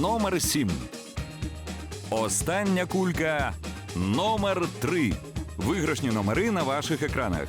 Номер 7. Остання кулька номер 3. Виграшні номери на ваших екранах.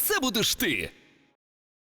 це будеш ти.